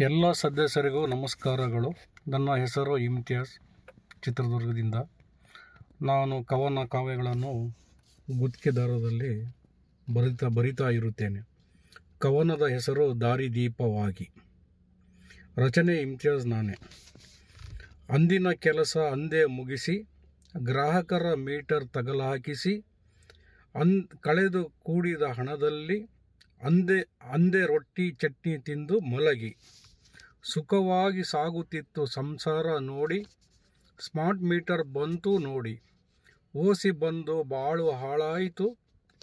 ಎಲ್ಲ ಸದಸ್ಯರಿಗೂ ನಮಸ್ಕಾರಗಳು. ನನ್ನ ಹೆಸರು ಇಮ್ತಿಯಾಸ್ ಚಿತ್ರದುರ್ಗದಿಂದ. ನಾನು ಕವನ ಕಾವ್ಯಗಳನ್ನು ಗುತ್ತಿಗೆದಾರದಲ್ಲಿ ಬರಿತಾ ಬರಿತಾ ಇರುತ್ತೇನೆ. ಕವನದ ಹೆಸರು ದಾರಿದೀಪವಾಗಿ. ರಚನೆ ಇಮ್ತಿಯಾಸ್ ನಾನೇ. ಅಂದಿನ ಕೆಲಸ ಅಂದೇ ಮುಗಿಸಿ, ಗ್ರಾಹಕರ ಮೀಟರ್ ತಗಲಾಕಿಸಿ, ಅನ್, ಕಳೆದು ಕೂಡಿದ ಹಣದಲ್ಲಿ ಅಂದೆ ಅಂದೆ ರೊಟ್ಟಿ ಚಟ್ನಿ ತಿಂದು ಮಲಗಿ. ಸುಖವಾಗಿ ಸಾಗುತ್ತಿತ್ತು ಸಂಸಾರ ನೋಡಿ, ಸ್ಮಾರ್ಟ್ ಮೀಟರ್ ಬಂತು ನೋಡಿ. ಓಸಿ ಬಂದು ಬಾಳು ಹಾಳಾಯಿತು,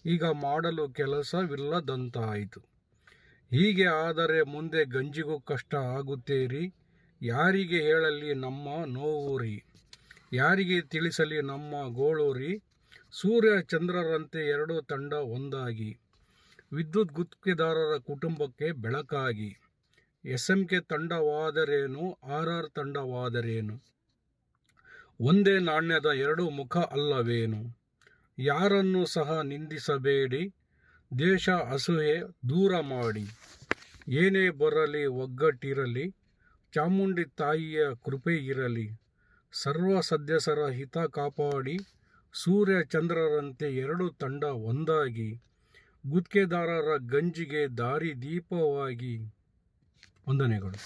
ಈಗ ಮಾಡಲು ಕೆಲಸವಿಲ್ಲದಂತಾಯಿತು. ಹೀಗೆ ಆದರೆ ಮುಂದೆ ಗಂಜಿಗೂ ಕಷ್ಟ ಆಗುತ್ತೇರಿ? ಯಾರಿಗೆ ಹೇಳಲಿ ನಮ್ಮ ನೋವೂರಿ? ಯಾರಿಗೆ ತಿಳಿಸಲಿ ನಮ್ಮ ಗೋಳೂರಿ? ಸೂರ್ಯ ಚಂದ್ರರಂತೆ ಎರಡು ತಂಡ ಒಂದಾಗಿ. ವಿದ್ಯುತ್ ಗುತ್ತಿಗೆದಾರರ ಕುಟುಂಬಕ್ಕೆ ಬೆಳಕಾಗಿ. ಎಸ್ ಎಂ ಕೆ ತಂಡವಾದರೇನು ಆರ್ ಆರ್ ತಂಡವಾದರೇನು? ಒಂದೇ ನಾಣ್ಯದ ಎರಡು ಮುಖ ಅಲ್ಲವೇನು? ಯಾರನ್ನು ಸಹ ನಿಂದಿಸಬೇಡಿ, ದೇಶ ಅಸೂಯೆ ದೂರ ಮಾಡಿ. ಏನೇ ಬರಲಿ, ಒಗ್ಗಟ್ಟಿರಲಿ, ಚಾಮುಂಡಿ ತಾಯಿಯ ಕೃಪೆ ಇರಲಿ. ಸರ್ವ ಸದಸ್ಯರ ಹಿತ ಕಾಪಾಡಿ, ಸೂರ್ಯ ಚಂದ್ರರಂತೆ ಎರಡು ತಂಡ ಒಂದಾಗಿ, ಗುತ್ತಿಗೆದಾರರ ಗಂಜಿಗೆ ದಾರಿ ದೀಪವಾಗಿ. ವಂದನೆಗಳು.